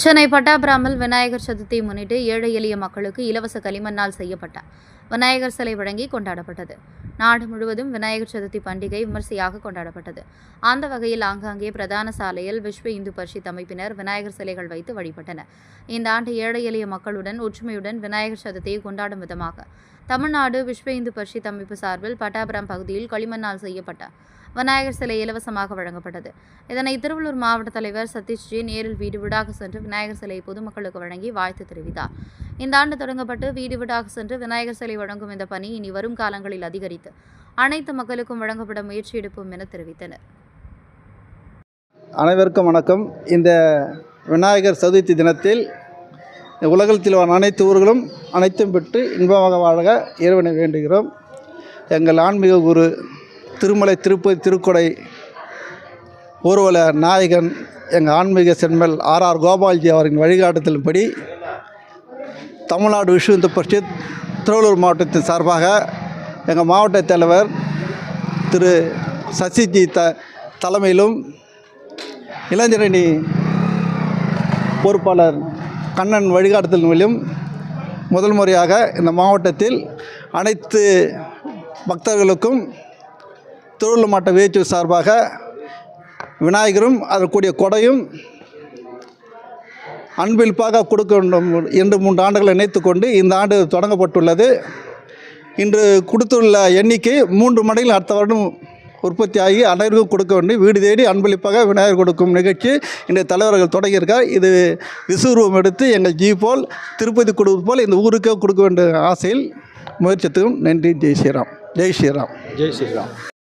சென்னை பட்டாபிராமில் விநாயகர் சதுர்த்தியை முன்னிட்டு ஏழை எளிய மக்களுக்கு இலவச களிமண்ணால் செய்யப்பட்ட விநாயகர் சிலை வழங்கி கொண்டாடப்பட்டது. நாடு முழுவதும் விநாயகர் சதுர்த்தி பண்டிகை விமர்சையாக கொண்டாடப்பட்டது. அந்த வகையில் ஆங்காங்கே பிரதான சாலையில் விஸ்வ இந்து பரிஷத் அமைப்பினர் விநாயகர் சிலைகள் வைத்து வழிபட்டனர். இந்த ஆண்டு ஏழை எளிய மக்களுடன் ஒற்றுமையுடன் விநாயகர் சதுர்த்தியை கொண்டாடும் விதமாக தமிழ்நாடு விஸ்வ இந்து பரிஷத் அமைப்பு சார்பில் பட்டாபுரம் பகுதியில் களிமண்ணால் செய்யப்பட்ட விநாயகர் சிலை இலவசமாக வழங்கப்பட்டது. இதனை திருவள்ளூர் மாவட்ட தலைவர் சதீஷ்ஜி நேரில் வீடு வீடாக சென்று விநாயகர் சிலையை பொதுமக்களுக்கு வழங்கி வாழ்த்து தெரிவித்தார். இந்த ஆண்டு தொடங்கப்பட்டு வீடு வீடாக சென்று விநாயகர் சிலை வழங்கும் இந்த பணி இனி வரும் காலங்களில் அதிகரித்து அனைத்து மக்களுக்கும் வழங்கப்பட முயற்சி எடுப்போம் என தெரிவித்தனர். அனைவருக்கும் வணக்கம். இந்த விநாயகர் சதுர்த்தி தினத்தில் உலகத்தில் அனைத்து ஊர்களும் அனைத்தும் பெற்று இன்பமாக வாழ இறைவனை வேண்டுகிறோம். எங்கள் ஆன்மீக குரு திருமலை திருப்பதி திருக்கொடை ஊர்வல நாயகன் எங்கள் ஆன்மீக சென்மல் ஆர் ஆர் கோபால்ஜி அவரின் வழிகாட்டுதலின்படி தமிழ்நாடு விஷ்ணு இந்து பரிஷத் திருவள்ளூர் மாவட்டத்தின் சார்பாக எங்கள் மாவட்ட தலைவர் திரு சசிஜி த தலைமையிலும் இளைஞரணி பொறுப்பாளர் கண்ணன் வழிகாட்டுதல் மூலம் முதல் முறையாக இந்த மாவட்டத்தில் அனைத்து பக்தர்களுக்கும் திருவள்ளு மாவட்ட வேச்சு சார்பாக விநாயகரும் அதற்குரிய கொடையும் அன்பில்பாக கொடுக்க வேண்டும் இரண்டு மூன்று ஆண்டுகளை இணைத்து கொண்டு இந்த ஆண்டு தொடங்கப்பட்டுள்ளது. இன்று கொடுத்துள்ள எண்ணிக்கை மூன்று மடங்கில் அடுத்த வருடம் உற்பத்தியாகி அனைவருக்கும் கொடுக்க வேண்டும் வீடு தேடி அன்பளிப்பாக விநாயகர் கொடுக்கும் நிகழ்ச்சி இன்றைய தலைவர்கள் தொடங்கியிருக்கார். இது விசுவரூபம் எடுத்து எங்கள் ஜி போல் திருப்பதி கொடுப்பது போல் இந்த ஊருக்கே கொடுக்க வேண்டிய ஆசையில் முயற்சித்துக்கும் நன்றி. ஜெய் ஸ்ரீராம். ஜெய் ஸ்ரீராம். ஜெய் ஸ்ரீராம்.